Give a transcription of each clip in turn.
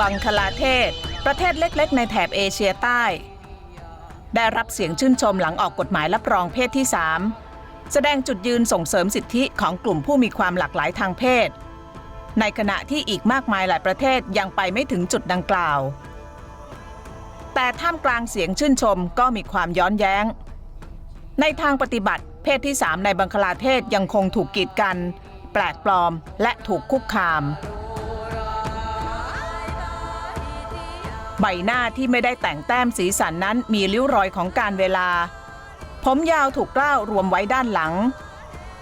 บังคลาเทศ ประเทศเล็กๆ ในแถบเอเชียใต้ ได้รับเสียงชื่นชมหลังออกกฎหมายรับรองเพศที่ 3 แสดงจุดยืนส่งเสริมสิทธิของกลุ่มผู้มีความหลากหลายทางเพศ ในขณะที่อีกมากมายหลายประเทศยังไปไม่ถึงจุดดังกล่าว แต่ท่ามกลางเสียงชื่นชมก็มีความย้อนแย้ง ในทางปฏิบัติ เพศที่ 3 ในบังคลาเทศยังคงถูกกีดกัน แปลกปลอมและถูกคุกคาม ใบหน้าที่ไม่ได้แต่งแต้มสีสันนั้นมีริ้วรอยของการเวลา ผมยาวถูกกล้าวรวมไว้ด้านหลัง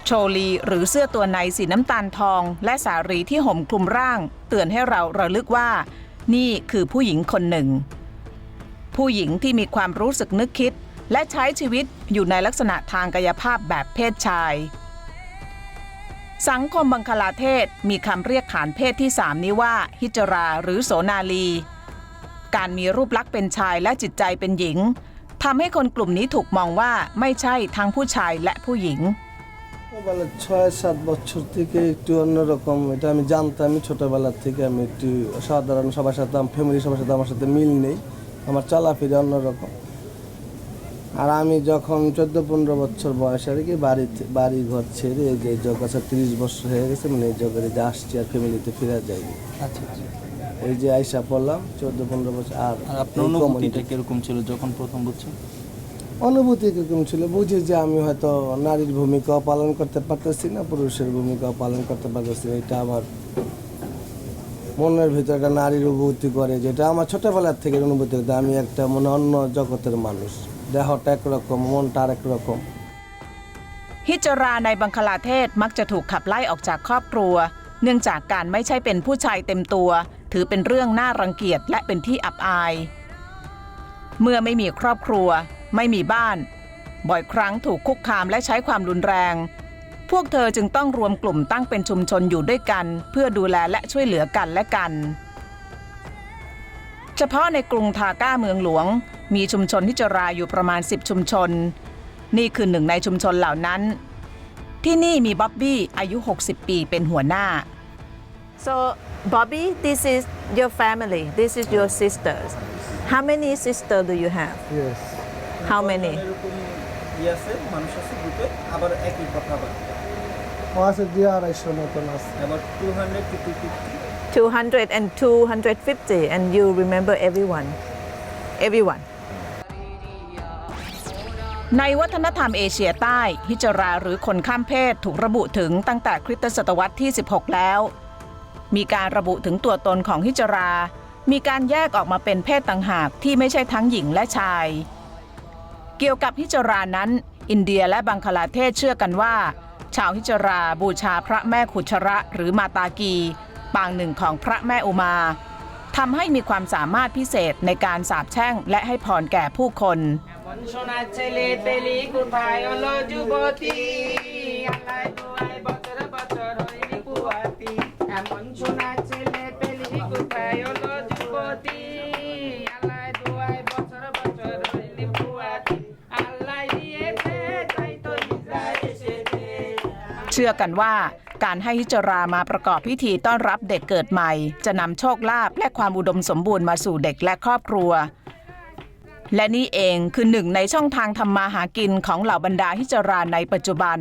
โชลีหรือเสื้อตัวในสีน้ำตาลทอง และสารีที่ห่มคลุมร่าง เตือนให้เราระลึกว่า นี่คือผู้หญิงคนหนึ่ง ผู้หญิงที่มีความรู้สึกนึกคิด และใช้ชีวิตอยู่ในลักษณะทางกายภาพแบบเพศชาย สังคมบังคลาเทศมีคำเรียกขานเพศที่สามนี้ว่า ฮิจราหรือโสนาลี การมีรูปลักษณ์เป็นชายและจิตใจเป็นหญิงทำให้คนกลุ่มนี้ถูกมองว่าไม่ใช่ทั้งผู้ชายและผู้หญิง ছোটবেলা ছয় সাত বছর থেকে একটু অন্যরকম এটা আমি জানতামই ছোটবেলার থেকে আমি একটু সাধারণ সবার সাথে ফ্যামিলি সবার সাথে আমার সাথে মিল নেই আমার চলাফেরা অন্যরকম আর আমি যখন চোদ্দ পনেরো বছর বয়স আর কি বাড়ি বাড়ি ঘর ছেড়ে এই যে জগাছা তিরিশ বছর হয়ে গেছে মানে এই জগরে যে আসছি আর ফ্যামিলিতে ফিরে যাই আচ্ছা আচ্ছা এই যে আইসা পড়লাম চোদ্দ পনেরো বছর আর আর আপনার এই অনুভূতিটা community- কিরকম ছিল যখন প্রথম বুঝছেন অনুভূতি কিরকম ছিল বুঝি যে আমি হয়তো নারীর ভূমিকাও পালন করতে পারতেছি না পুরুষের ভূমিকাও পালন করতে পারতেছি না। এটা আমার মনের ভিতরে একটা নারীর অনুভূতি করে যেটা আমার ছোটবেলার থেকে অনুভূতি করতে আমি একটা মনে অন্য জগতের মানুষ দেহটা একরকম মনটা আর একরকম ฮิจราในบังคลาเทศมักจะถูกขับไล่ออกจากครอบครัว เนื่องจากการไม่ใช่เป็นผู้ชายเต็มตัว ถือเป็นเรื่องน่ารังเกียจและเป็นที่อับอาย เมื่อไม่มีครอบครัว ไม่มีบ้าน บ่อยครั้งถูกคุกคามและใช้ความรุนแรง พวกเธอจึงต้องรวมกลุ่มตั้งเป็นชุมชนอยู่ด้วยกัน เพื่อดูแลและช่วยเหลือกันและกัน เฉพาะในกรุงทาก้าเมืองหลวง มีชุมชนฮิจราอยู่ประมาณ 10 ชุมชน นี่คือหนึ่งในชุมชนเหล่านั้น ที่นี่มีบ๊อบบี้อายุ 60 ปีเป็นหัวหน้า So, Bobby, this is your family. This is your sisters. How many sisters do you have? Yes. How many? এরকম ইয়ে আছে মানুষ আছে গ্রুপে আবার একই কথা আবার আছে দুই আড়াইশো মতন আছে আবার two hundred two two fifty 200 and 250, and you remember everyone. Everyone. ในวัฒนธรรมเอเชียใต้ ฮิจราหรือคนข้ามเพศถูกระบุถึงตั้งแต่คริสตศตวรรษที่ 16 แล้ว มีการระบุถึงตัวตนของฮิจรา มีการแยกออกมาเป็นเพศต่างหากที่ไม่ใช่ทั้งหญิงและชาย เกี่ยวกับฮิจรานั้น อินเดียและบังคลาเทศเชื่อกันว่า ชาวฮิจราบูชาพระแม่ขุชระหรือมาตากี ปางหนึ่งของพระแม่อุมาทำให้มีความสามารถพิเศษในการสาบแช่งและให้พรแก่ผู้คนชนชเลเตลีกุพายโลจูโบตีอะไร ชื่อกันว่าการให้ฮิจรามาประกอบพิธีต้อนรับเด็กเกิดใหม่ จะนำโชคลาภและความอุดมสมบูรณ์มาสู่เด็กและครอบครัว และนี่เองคือหนึ่งในช่องทางทำมาหากินของเหล่าบรรดาฮิจราในปัจจุบัน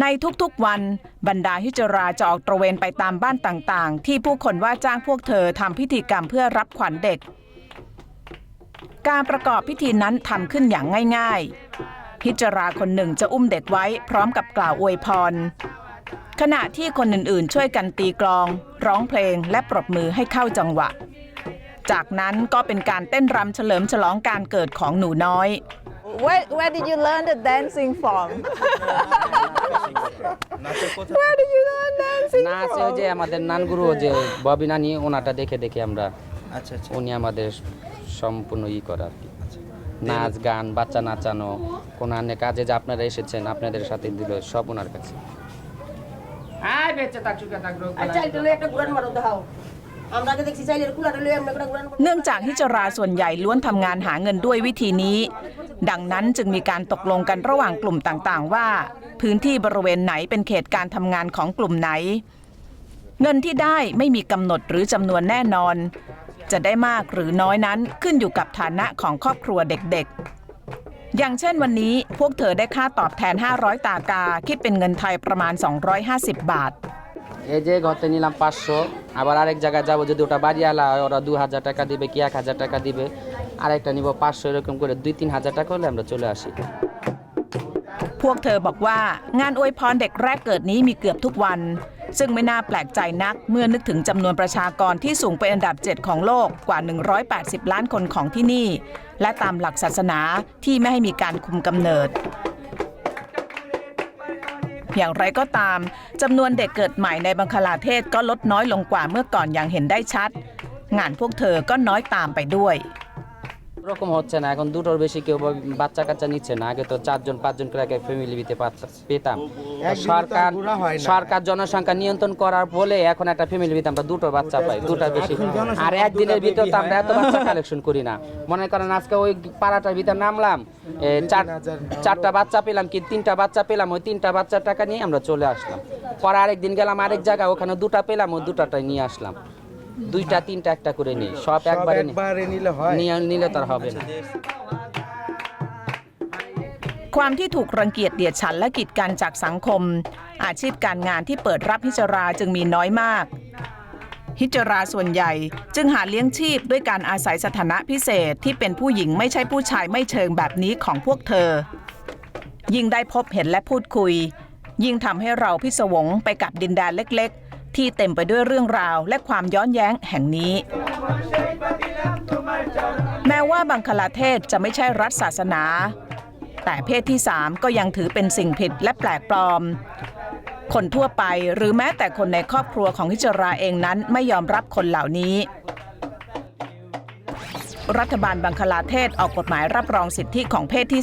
ในทุกๆวันบรรดาฮิจราจะออกตระเวนไปตามบ้านต่างๆ ที่ผู้คนว่าจ้างพวกเธอทำพิธีกรรมเพื่อรับขวัญเด็ก การประกอบพิธีนั้นทำขึ้นอย่างง่าย ๆ ฮิจราคนหนึ่งจะอุ้มเด็กไว้พร้อมกับกล่าวอวยพร ขณะที่คนอื่นๆ ช่วยกันตีกลอง ร้องเพลงและปรบมือให้เข้าจังหวะ จากนั้นก็เป็นการเต้นรำเฉลิมฉลองการเกิดของหนูน้อย Where, where did you learn the dancing from? নাচের কথা Where did you learn dancing নাচ ওই from? যে আমাদের নানগুরু যে ববি নানি ওনাটা দেখে দেখে আমরা আচ্ছা আচ্ছা উনি আমাদের সম্পূর্ণ ই করে আর কি নাচ গান বাচ্চা নাচানো কোন আনে কাজে যে আপনারা এসেছেন আপনাদের সাথে দিল সব ওনার কাছে আয় বেঁচে থাক সুখে থাক রোগ আর চাইলে একটা গুড়ান মারো দেখাও আমরা আগে দেখছি চাইলে কুলার লয়ে আমরা একটা গুড়ানเนื่องจากฮิจราส่วนใหญ่ล้วนทำงานหาเงินด้วยวิธีนี้ ดังนั้นจึงมีการตกลงกันระหว่างกลุ่มต่างๆ ว่า พื้นที่บริเวณไหนเป็นเขตการทำงานของกลุ่มไหน เงินที่ได้ไม่มีกำหนดหรือจำนวนแน่นอน จะได้มากหรือน้อยนั้นขึ้นอยู่กับฐานะของครอบครัวเด็กๆ อย่างเช่นวันนี้พวกเธอได้ค่าตอบแทน 500 ตากา คิดเป็นเงินไทยประมาณ 250 บาท এই যে ঘরতে নিলাম পাঁচশো আবার আরেক জায়গায় যাবো যদি ওটা বাড়িওয়ালা হয় ওরা দু হাজার টাকা দিবে কি এক হাজার টাকা দিবে আরেকটা নিব পাঁচশো এরকম করে দুই তিন হাজার টাকা হলে আমরা চলে আসি พวกเธอบอกว่างานอวยพรเด็กแรกเกิดนี้มีเกือบทุกวัน ซึ่งไม่น่าแปลกใจนักเมื่อนึกถึงจำนวนประชากรที่สูงเป็นอันดับ 7 ของโลกกว่า 180 ล้านคนของที่นี่ และตามหลักศาสนาที่ไม่ให้มีการคุมกำเนิด อย่างไรก็ตามจำนวนเด็กเกิดใหม่ในบังคลาเทศก็ลดน้อยลงกว่าเมื่อก่อนอย่างเห็นได้ชัด งานพวกเธอก็น้อยตามไปด้วย ওরকম হচ্ছে না। এখন দুটোর বেশি কেউ বাচ্চা কাচ্চা নিচ্ছে না। আগে তো চারজন পাঁচজন করে ফ্যামিলি দিতে পেতাম। সরকার সরকার জনসংখ্যা নিয়ন্ত্রণ করার বলে এখন একটা ফ্যামিলি ভিতরে আমরা দুটো বাচ্চা পাই দুটার বেশি। আর একদিনের ভিতর তো আমরা এত বাচ্চা কালেকশন করি না। মনে করেন আজকে ওই পাড়াটার ভিতর নামলাম চারটা বাচ্চা পেলাম কি তিনটা বাচ্চা পেলাম ওই তিনটা বাচ্চার টাকা নিয়ে আমরা চলে আসলাম। পরে আরেকদিন গেলাম আরেক জায়গায় ওখানে দুটা পেলাম ওই দুটাটাই নিয়ে আসলাম। দুইটা তিনটা একটা করে নিই সব একবারে নিই। নিয়ে নিলে তার হবে না ความที่ถูกรังเกียจเดียดฉันและกีดกันจากสังคม อาชีพการงานที่เปิดรับฮิจราจึงมีน้อยมาก ฮิจราส่วนใหญ่จึงหาเลี้ยงชีพด้วยการอาศัยสถานะพิเศษที่เป็นผู้หญิงไม่ใช่ผู้ชายไม่เชิงแบบนี้ของพวกเธอ ยิ่งได้พบเห็นและพูดคุย ยิ่งทำให้เราพิศวงไปกับดินแดนเล็กๆ ที่เต็มไปด้วยเรื่องราวและความย้อนแย้งแห่งนี้ แม้ว่าบังคลาเทศจะไม่ใช่รัฐศาสนา แต่เพศที่ 3 ก็ยังถือเป็นสิ่งผิดและแปลกปลอม คนทั่วไปหรือแม้แต่คนในครอบครัวของฮิจราเองนั้นไม่ยอมรับคนเหล่านี้ รัฐบาลบังคลาเทศออกกฎหมายรับรองสิทธิของเพศที่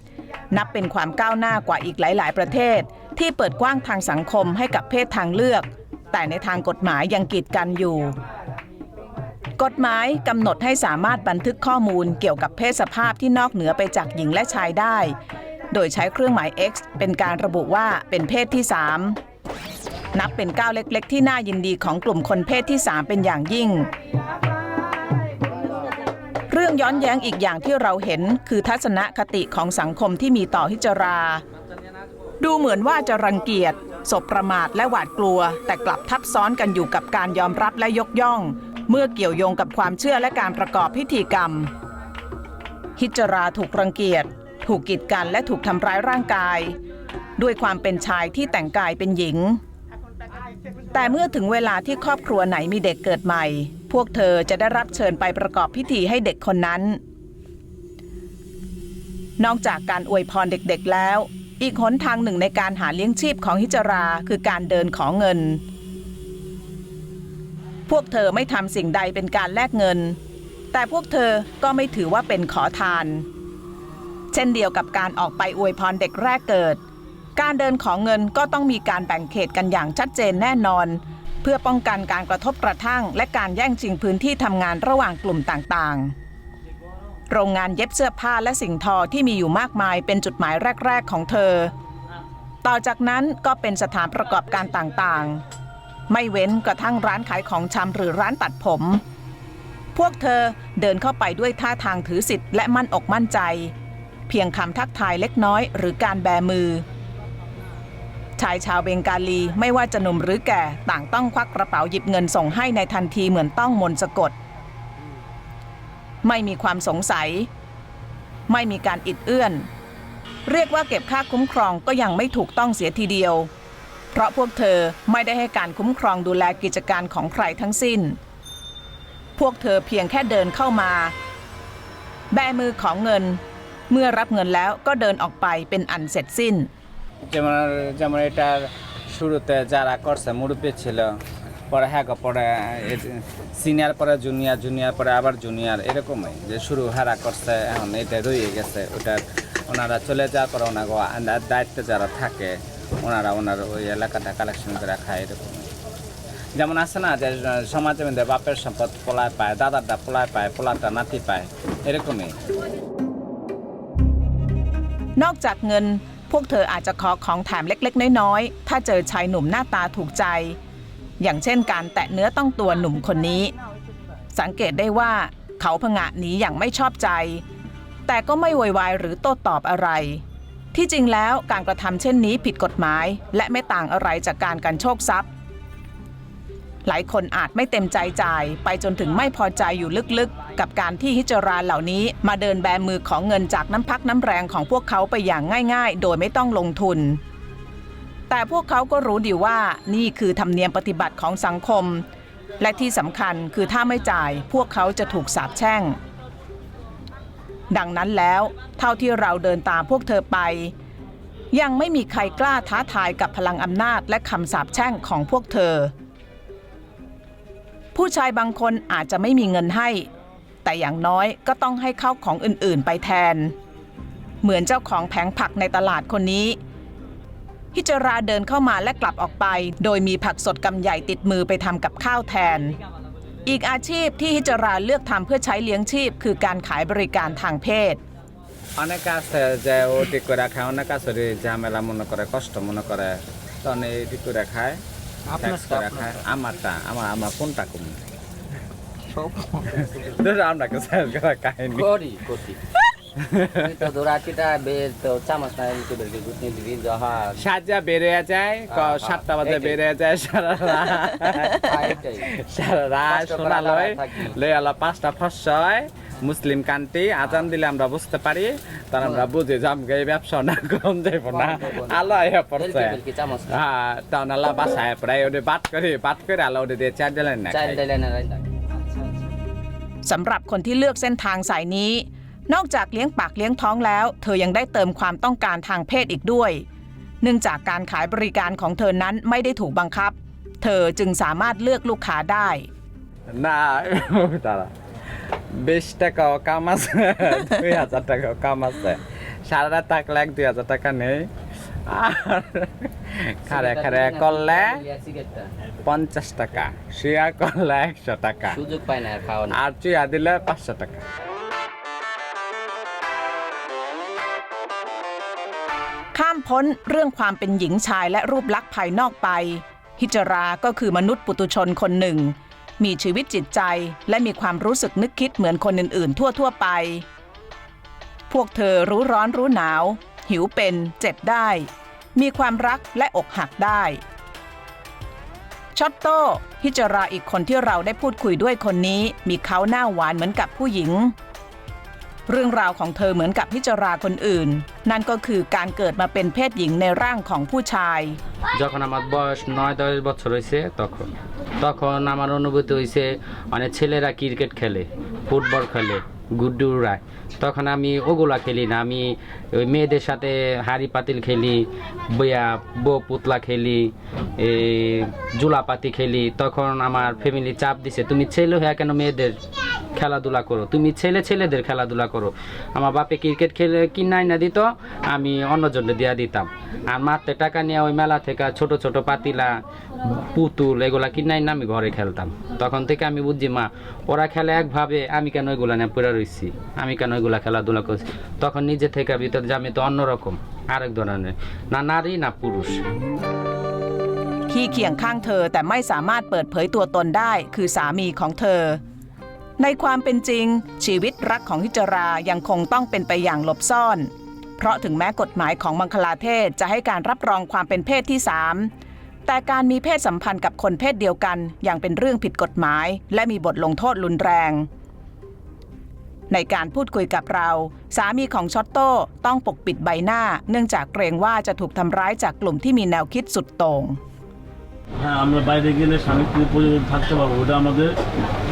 3 นับเป็นความก้าวหน้ากว่าอีกหลาย ๆ ประเทศ ที่เปิดกว้างทางสังคมให้กับเพศทางเลือก แต่ในทางกฎหมายยังกีดกันอยู่ กฎหมายกำหนดให้สามารถบันทึกข้อมูลเกี่ยวกับเพศสภาพที่นอกเหนือไปจากหญิงและชายได้ โดยใช้เครื่องหมาย X เป็นการระบุว่าเป็นเพศที่ 3 นับเป็นก้าวเล็ก ๆ ที่น่ายินดีของกลุ่มคนเพศที่ 3 เป็นอย่างยิ่งเรื่องย้อนแย้งอีกอย่างที่เราเห็นคือทัศนคติของสังคมที่มีต่อฮิจรา ดูเหมือนว่าจะรังเกียจ สบประมาทและหวาดกลัว แต่กลับทับซ้อนกันอยู่กับการยอมรับและยกย่อง เมื่อเกี่ยวโยงกับความเชื่อและการประกอบพิธีกรรม ฮิจราถูกรังเกียจ ถูกกีดกันและถูกทำร้ายร่างกาย ด้วยความเป็นชายที่แต่งกายเป็นหญิง แต่เมื่อถึงเวลาที่ครอบครัวไหนมีเด็กเกิดใหม่ พวกเธอจะได้รับเชิญไปประกอบพิธีให้เด็กคนนั้น นอกจากการอวยพรเด็กๆแล้ว อีกหนทางหนึ่งในการหาเลี้ยงชีพของฮิจราคือการเดินขอเงิน พวกเธอไม่ทำสิ่งใดเป็นการแลกเงิน แต่พวกเธอก็ไม่ถือว่าเป็นขอทาน เช่นเดียวกับการออกไปอวยพรเด็กแรกเกิด การเดินของเงินก็ต้องมีการแบ่งเขตกันอย่างชัดเจนแน่นอน เพื่อป้องกันการกระทบกระทั่ง และการแย่งชิงพื้นที่ทำงานระหว่างกลุ่มต่างๆ โรงงานเย็บเสื้อผ้าและสิ่งทอที่มีอยู่มากมายเป็นจุดหมายแรก ๆ ของเธอ ต่อจากนั้นก็เป็นสถานประกอบการต่างๆ ไม่เว้นกระทั่งร้านขายของชำหรือร้านตัดผม พวกเธอเดินเข้าไปด้วยท่าทางถือสิทธิ์และมั่นอกมั่นใจ เพียงคำทักทายเล็กน้อยหรือการแบมือชายชาวเบงกาลีไม่ว่าจะหนุ่มหรือแก่ต่างต้องควักกระเป๋าหยิบเงินส่งให้ในทันทีเหมือนต้องมนต์สะกด ไม่มีความสงสัย ไม่มีการอิดเอื้อน เรียกว่าเก็บค่าคุ้มครองก็ยังไม่ถูกต้องเสียทีเดียว เพราะพวกเธอไม่ได้ให้การคุ้มครองดูแลกิจการของใครทั้งสิ้น พวกเธอเพียงแค่เดินเข้ามา แบมือของเงิน เมื่อรับเงินแล้วก็เดินออกไปเป็นอันเสร็จสิ้น যেমন যেমন এটা শুরুতে যারা করছে মুরব্বী ছিল পরে হ্যাঁ গো, পরে সিনিয়র পরে জুনিয়র জুনিয়র পরে আবার জুনিয়র এরকমই যে শুরু হারা করছে এখন এটা রয়ে গেছে ওটা ওনারা চলে যাওয়ার পরে ওনাকে দায়িত্বে যারা থাকে ওনারা ওনার ওই এলাকাটা কালেকশন করে খায় এরকমই যেমন আছে না যে সমাজের মধ্যে বাপের সম্পদ পোলায় পায় দাদারটা পোলায় পায় পোলাটা নাতি পায় এরকমই นอกจากเงิน พวกเธออาจจะขอของแถมเล็กๆ น้อยๆ ถ้าเจอชายหนุ่มหน้าตาถูกใจ อย่างเช่นการแตะเนื้อต้องตัวหนุ่มคนนี้ สังเกตได้ว่าเขาผงะหนีอย่างไม่ชอบใจ แต่ก็ไม่โวยวายหรือโต้ตอบอะไร ที่จริงแล้วการกระทำเช่นนี้ผิดกฎหมาย และไม่ต่างอะไรจากการกันโชคทรัพย์ หลายคนอาจไม่เต็มใจจ่าย ไปจนถึงไม่พอใจอยู่ลึกๆ กับการที่ฮิจราเหล่านี้มาเดินแบมือของเงินจากน้ำพักน้ำแรงของพวกเขาไปอย่างง่าย ๆ โดยไม่ต้องลงทุน แต่พวกเขาก็รู้ดีว่านี่คือธรรมเนียมปฏิบัติของสังคม และที่สำคัญคือถ้าไม่จ่ายพวกเขาจะถูกสาปแช่ง ดังนั้นแล้ว เท่าที่เราเดินตามพวกเธอไป ยังไม่มีใครกล้าท้าทายกับพลังอำนาจและคำสาปแช่งของพวกเธอ ผู้ชายบางคนอาจจะไม่มีเงินให้ แต่อย่างน้อยก็ต้องให้เข้าของอื่นๆ ไปแทน เหมือนเจ้าของแผงผักในตลาดคนนี้ ฮิจราเดินเข้ามาและกลับออกไป โดยมีผักสดกำใหญ่ติดมือไปทำกับข้าวแทน อีกอาชีพที่ฮิจราเลือกทำเพื่อใช้เลี้ยงชีพ คือการขายบริการทางเพศ অনেকে আছে যে ও ঠিক করে খায় অনেক আছে যে ঝামেলা মনে করে কষ্ট মনে করে তখন এই ঠিক করে খায় ট্যাক্স করে খায় আমারটা আমার আমার কোনটা কম দুটো আপনাকে শেষ করা কাহিনী করি করছি তুই তো দৌড়াটিটা বের তো চামচ না এদিকে বের করে গুতনি দিবি যাহা সাজা বেড়ে যায় ক- হ্যাঁ, সাতটা বাজে এইটাই। বেড়ে যায় সারা রাত এটাই। সারা রাত কষ্ট করে শোনা লয় আলাদা থাকি। লই আলো পাঁচটা ফস হয় মুসলিম কান্ট্রি আজান দিলে আমরা বুঝতে পারি তার আমরা বুঝি যে আমাকে এই ব্যবসা না কম যাইব না আলো আইয়া পড়ছে বেলকি বেলকি চামচ না। হ্যাঁ তখন আল্লাহ বাসায় প্রায় ওটা বাট করে বাট করে আলো ওটা দিয়ে চার দিলেন না চাইল্ড খাই। লাইনอะไรต่าง สำหรับคนที่เลือกเส้นทางสายนี้ นอกจากเลี้ยงปากเลี้ยงท้องแล้ว เธอยังได้เติมความต้องการทางเพศอีกด้วย เนื่องจากการขายบริการของเธอนั้นไม่ได้ถูกบังคับ เธอจึงสามารถเลือกลูกค้าได้ না তারা বিশ টাকাও কাম আছে দুই হাজার টাকাও কাম আছে সারা রাত থাকলে এক দুই হাজার টাকা নেই আর খারে খারে করলে সিগারেটটা পঞ্চাশ টাকা শুয়া করলে একশো টাকা সুযোগ পায় না আর খাওয়া না আর চুয়া দিলে পাঁচশো টাকা พ้นเรื่องความเป็นหญิงชายและรูปลักษณ์ภายนอกไป ฮิจราก็คือมนุษย์ปุตุชนคนหนึ่ง มีชีวิตจิตใจและมีความรู้สึกนึกคิดเหมือนคนอื่นๆ ทั่วๆไป พวกเธอรู้ร้อนรู้หนาว หิวเป็นเจ็บได้ มีความรักและอกหักได้ชอตโต้ฮิจราอีกคนที่เราได้พูดคุยด้วยคนนี้ มีเขาหน้าหวานเหมือนกับผู้หญิง เรื่องราวของเธอเหมือนกับพิจราคนอื่น นั่นก็คือการเกิดมาเป็นเพศหญิงในร่างของผู้ชาย যখন আমার বয়স নয় দশ বছর হয়েছে তখন তখন আমার অনুভূতি হয়েছে মানে ছেলেরা ক্রিকেট খেলে ফুটবল খেলে গুড্ডু উড়ায় তখন আমি ওগুলা খেলি না আমি ওই মেয়েদের সাথে হাড়ি পাতিল খেলি বইয়া বউ পুতলা খেলি এই জুলাপাতি খেলি তখন আমার ফ্যামিলি চাপ দিছে তুমি ছেলে হয়ে কেন মেয়েদের খেলাধুলা করো তুমি ছেলে ছেলেদের খেলাধুলা করো আমার বাপে ক্রিকেট খেলে কিনাই না দিত আমি অন্যজনে দিয়া দিতাম আর মাত্রে টাকা নিয়ে ওই মেলা থেকে ছোট ছোট পাতিলা পুতুল এগুলা কিনাই না আমি ঘরে খেলতাম তখন থেকে আমি বুঝছি মা ওরা খেলে একভাবে আমি কেন এগুলা নিয়ে পড়ে রইছি আমি কেন এগুলা খেলাধুলা করছি তখন নিজে থেকে ভিতরে যে আমি তো অন্যরকম আরেক ধরনের না নারী না পুরুষ ที่เคียงข้างเธอแต่ไม่สามารถเปิดเผยตัวตนได้คือสามีของเธอ ในความเป็นจริง ชีวิตรักของฮิจรายังคงต้องเป็นไปอย่างหลบซ่อน เพราะถึงแม้กฎหมายของมังคลาเทศจะให้การรับรองความเป็นเพศที่สามแต่การมีเพศสัมพันธ์กับคนเพศเดียวกันยังเป็นเรื่องผิดกฎหมาย และมีบทลงโทษรุนแรง ในการพูดคุยกับเรา สามีของชอตโต้ต้องปกปิดใบหน้า เนื่องจากเกรงว่าจะถูกทำร้ายจากกลุ่มที่มีแนวคิดสุดโต่ง হ্যাঁ আমরা বাইরে গেলে স্বামী স্ত্রী পরিবার থাকতে পারবো ওটা আমাদের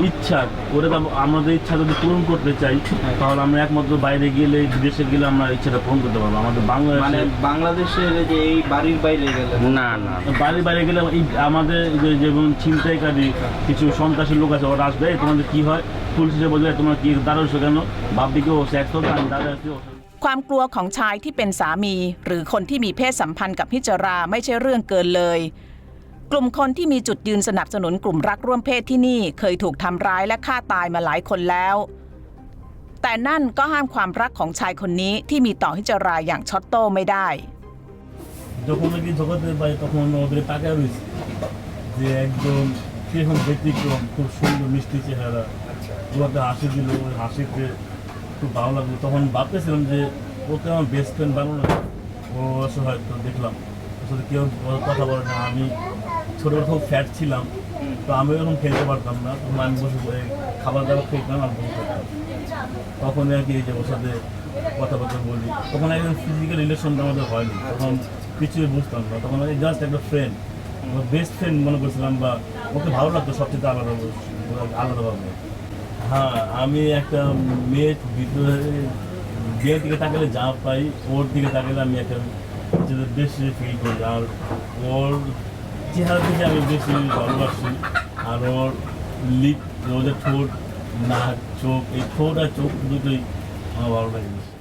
ইচ্ছা ওটা তো আমাদের ইচ্ছা যদি পূরণ করতে চাই তাহলে আমরা একমাত্র বাইরে গেলে বিদেশে গেলে আমরা ইচ্ছাটা পূরণ করতে পারবো আমাদের মানে বাংলাদেশে বাংলাদেশের এই যে এই বাড়ির বাইরে গেলে না না বাইরে বাইরে গেলে এই আমাদের যে যেমন ছিনতাইকারী কিছু সন্ত্রাসী লোক আছে ওরা আসবে তোমাদের কি হয় পুলিশে বলবে তোমার কি দাঁড়াচ্ছ কেন বাপদিকে ও সেক্স করবে আমি দাঁড়াচ্ছি ওความกลัวของชายที่เป็นสามี หรือคนที่มีเพศสัมพันธ์กับฮิจราไม่ใช่เรื่องเกินเลย กลุ่มคนที่มีจุดยืนสนับสนุนกลุ่มรักร่วมเพศที่นี่เคยถูกทำร้ายและฆ่าตายมาหลายคนแล้ว แต่นั่นก็ห้ามความรักของชายคนนี้ที่มีต่อฮิจราอย่างช็อตโต้ไม่ได้ যখন নাকি জগতে পাই তখন ওদের টাকা রয়েছে যে একদম সেরকম ব্যতিক্রম খুব সুন্দর মিষ্টি চেহারা ওকে হাসি দিল ওই হাসিতে খুব ভালো লাগলো তখন ভাবতেছিলাম যে ওকে আমার বেস্ট ফ্রেন্ড বানানো না ও অসহায় তো দেখলাম আসলে কেউ ওর কথা বলে না আমি ছোটো খুব ফ্যাট ছিলাম, তো আমি এরকম খেলতে পারতাম না। তখন আমি বসে বসে খাবার দাবার খেতাম আর বসে থাকতাম তখন আর কি যে ওর সাথে কথাবার্তা বলি। তখন একদম ফিজিক্যাল রিলেশনটা আমাদের হয়নি। তখন কিছুই বুঝতাম না। তখন আমি জাস্ট একটা ফ্রেন্ড আমার বেস্ট ফ্রেন্ড মনে করছিলাম বা ওকে ভালো লাগতো সবচেয়ে আলাদা আলাদাভাবে হ্যাঁ আমি একটা মেয়ের ভিতরে মেয়ের দিকে তাকালে যা পাই, ওর দিকে তাকালে আমি একটা বেশি ফিল করি। আর ওর চেহারা থেকে আমি বেশি ভালোবাসি আর ওর লিপ ওদের ঠোঁট নাক চোখ এই ঠোঁট আর চোখ দুটোই আমার ভালো লাগে বেশি।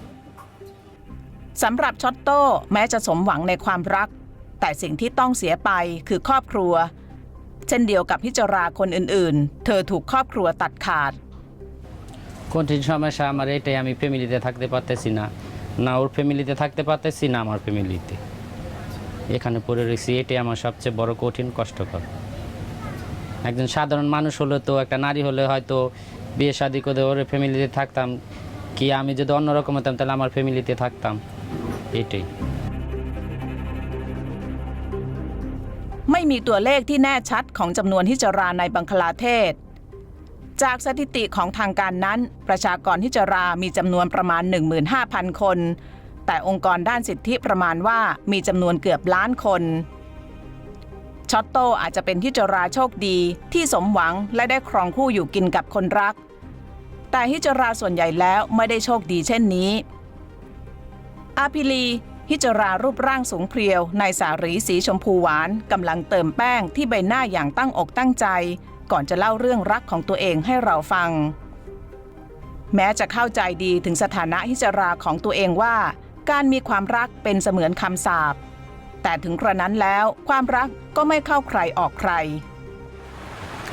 สำหรับช็อตโต้แม้จะสมหวังในความรัก แต่สิ่งที่ต้องเสียไปคือครอบครัว เช่นเดียวกับพิจาราคนอื่นๆ เธอถูกครอบครัวตัดขาด কঠিন সমস্যা আমার এটাই আমি ফ্যামিলিতে থাকতে পারতেছি না না ওর ফ্যামিলিতে থাকতে পারতেছি না আমার ফ্যামিলিতে এখানে পড়ে রয়েছি এটাই আমার সবচেয়ে বড় কঠিন কষ্টকর একজন সাধারণ মানুষ হলে তো একটা নারী হলে হয়তো বিয়ে শাদি করে ওর ফ্যামিলিতে থাকতাম কি আমি যদি অন্যরকম হতাম তাহলে আমার ফ্যামিলিতে থাকতাম এটাই ไม่มีตัวเลขที่แน่ชัดของจำนวนฮิจราในบังคลาเทศ จากสถิติของทางการนั้น ประชากรฮิจรามีจำนวนประมาณ 15,000 คน แต่องค์กรด้านสิทธิประมาณว่ามีจำนวนเกือบล้านคนช็อตโตอาจจะเป็นฮิจราโชคดีที่สมหวังและได้ครองคู่อยู่กินกับคนรัก แต่ฮิจราส่วนใหญ่แล้วไม่ได้โชคดีเช่นนี้ อาพิลีฮิจรารูปร่างสูงเพรียวในสารีสีชมพูหวานกำลังเติมแป้งที่ใบหน้าอย่างตั้งอกตั้งใจ ก่อนจะเล่าเรื่องรักของตัวเองให้เราฟัง แม้จะเข้าใจดีถึงสถานะฮิจราของตัวเองว่า การมีความรักเป็นเสมือนคำสาปแต่ถึงกระนั้นแล้วความรักก็ไม่เข้าใครออกใคร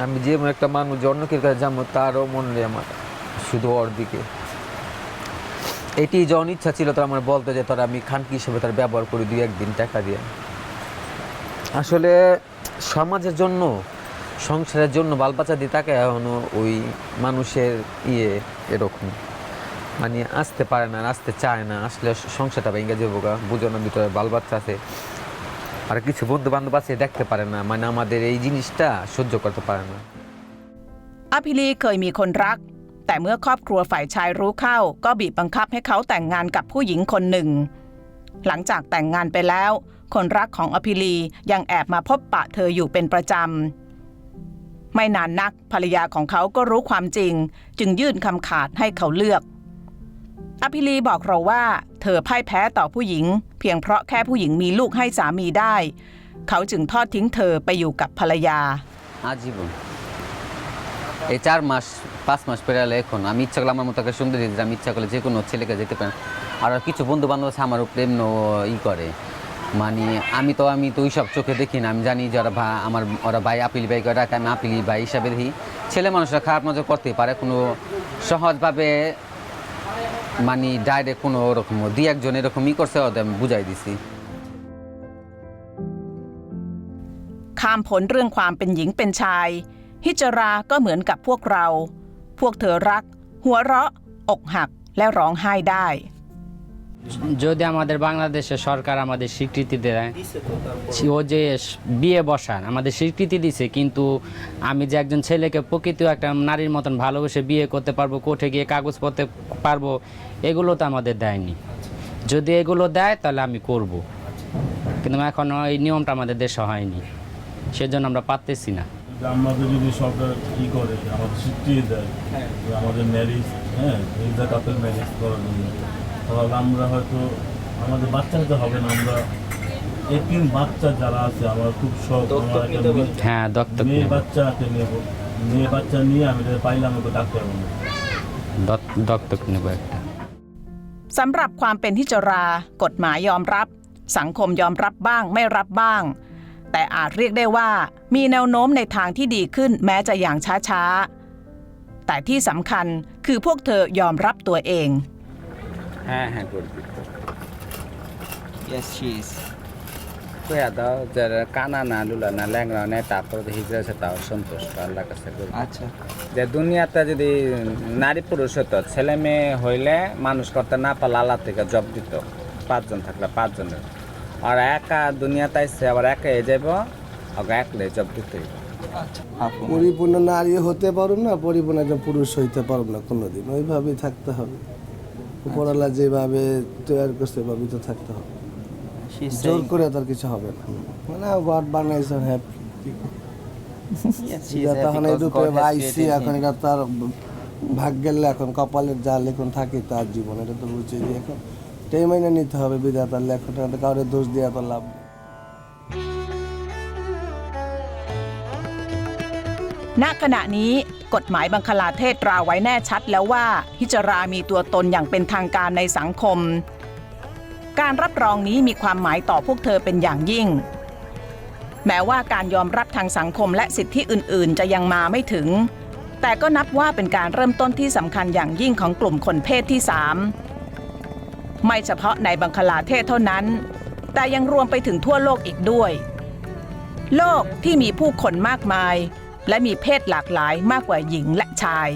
আমি যে একটা মানুষ জন্মকের কাছে যাবো তারও মন নেই আমার শুধু ওর দিকে এটি যখন ইচ্ছা ছিল তার আমার বলতে যে তার আমি খানকি হিসেবে তার ব্যবহার করি দুই একদিন টাকা দিয়ে আসলে সমাজের জন্য সংসারের জন্য বাল বাচ্চা দিয়ে তাকে এখনো ওই মানুষের ইয়ে এরকম মানে আসতে পারে না আসতে চায় না আসলে সংসারটা ভেঙে যাবো গা বুঝো না দুটো বাল বাচ্চা আছে আর কিছু বন্ধু বান্ধব আছে দেখতে পারে না মানে আমাদের এই জিনিসটা সহ্য করতে পারে না อภิลีเคยมีคนรัก แต่เมื่อครอบครัวฝ่ายชายรู้เข้า ก็บีบบังคับให้เขาแต่งงานกับผู้หญิงคนหนึ่ง หลังจากแต่งงานไปแล้ว คนรักของอภิลียังแอบมาพบปะเธออยู่เป็นประจำ ไม่นานนักภรรยาของเขาก็รู้ความจริง จึงยื่นคำขาดให้เขาเลือก อภิลีบอกเราว่า เธอพ่ายแพ้ต่อผู้หญิง เพียงเพราะแค่ผู้หญิงมีลูกให้สามีได้ เขาจึงทอดทิ้งเธอไปอยู่กับภรรยา আজীবন এই চার মাস পাঁচ মাস পেরালে এখন আমি ইচ্ছা করলে আমার মতো একটা সুন্দর দিতে আমি ইচ্ছা করলে যে কোনো ছেলেকে যেতে পারেন আর কিছু বন্ধু বান্ধব আছে আমার উপরে এমনি ই করে মানে আমি তো আমি তো ওইসব চোখে দেখি না আমি জানি যে ওরা ভা আমার ওরা ভাই আপিলি ভাই করে রাখে আমি আপিলি ভাই হিসাবে দেখি ছেলে মানুষরা খারাপ নজর করতে পারে কোনো সহজভাবে মানে ডাইরেক্ট কোনো ওরকম দুই একজন এরকম ই করছে ওদের আমি বুঝাই দিছি ข้ามพ้นเรื่องความเป็นหญิงเป็นชาย ฮิจราก็เหมือนกับพวกเรา พวกเธอรัก หัวเราะ อกหัก และร้องไห้ได้ যদি আমাদের বাংলাদেশের সরকার আমাদের স্বীকৃতি দেয় ও যে বিয়ে বসান আমাদের স্বীকৃতি দিছে কিন্তু আমি যে একজন ছেলেকে প্রকৃত একটা নারীর মতন ভালোবেসে বিয়ে করতে পারব কোর্টে গিয়ে কাগজ পড়তে পারব এগুলো তো আমাদের দেয়নি। যদি এগুলো দেয় তাহলে আমি করব। কিন্তু এখন এই নিয়মটা আমাদের দেশে হয়নি। সেজন্য আমরা পারতেছি না। আমাদের যদি সরকার কি করে আমাদের স্বীকৃতি দেয় আমাদের ম্যারেজ হ্যাঁ ম্যারেজ করার জন্য। তাহলে আমরা হয়তো আমাদের বাচ্চা হতে হবে না আমরা এতিম বাচ্চা যারা আছে আমার খুব শখ দত্তক আমার একটা নিতে মেয়ে- হ্যাঁ দত্তক মেয়ে নেব। বাচ্চাকে নেব মেয়ে বাচ্চা নিয়ে আমি যদি পাইলাম ওকে ডাক্তার বানাবো দত- দত্তক নেব একটা สำหรับความเป็นฮิจรา กฎหมายยอมรับ สังคมยอมรับบ้างไม่รับบ้าง แต่อาจเรียกได้ว่า มีแนวโน้มในทางที่ดีขึ้นแม้จะอย่างช้าๆ แต่ที่สำคัญคือพวกเธอยอมรับตัวเอง হ্যাঁ হ্যাঁ করবি ইয়েস শি ইজ কইয়া দাও যে কানা না লুলা না ল্যাংরা নেই তারপরে হিজড়া আছে তাও সন্তুষ্ট আল্লাহর কাছে। আচ্ছা। যে দুনিয়াতে যদি নারী পুরুষ হতো ছেলে মেয়ে হইলে মানুষ করতে না পারলে আল্লাহ থেকে জব দিত পাঁচজন থাকলে পাঁচজনের। আর একা দুনিয়াতে আসছে আবার একা হয়ে যাব আগে একলে জব দিতে। আপু পরিপূর্ণ নারী হতে পারুম না পরিপূর্ণ একজন পুরুষ হইতে পারুম না কোনোদিন। ওইভাবেই থাকতে হবে। উপরালা যেভাবে তৈরি করছে ভাবি তো থাকতে হবে। জোর করে তার কিছু হবে না। মানে গড বানাইছেন হ্যাপি তখন এই রূপে আইসি এখন এটা তার ভাগ্যের লেখন কপালের যা লেখন থাকে তার জীবন। এটা তো বুঝছে যে এখন এটাই মাইনে নিতে হবে বিধাতার লেখন কাউরে দোষ দেওয়া তো লাভ ณขณะนี้กฎหมายบังคลาเทศตราไว้แน่ชัดแล้วว่าฮิจรามีตัวตนอย่างเป็นทางการในสังคม การรับรองนี้มีความหมายต่อพวกเธอเป็นอย่างยิ่ง แม้ว่าการยอมรับทางสังคมและสิทธิอื่น ๆ จะยังมาไม่ถึง แต่ก็นับว่าเป็นการเริ่มต้นที่สำคัญอย่างยิ่งของกลุ่มคนเพศที่ 3 ไม่เฉพาะในบังคลาเทศเท่านั้น แต่ยังรวมไปถึงทั่วโลกอีกด้วย โลกที่มีผู้คนมากมาย และมีเพศหลากหลายมากกว่าหญิงและชาย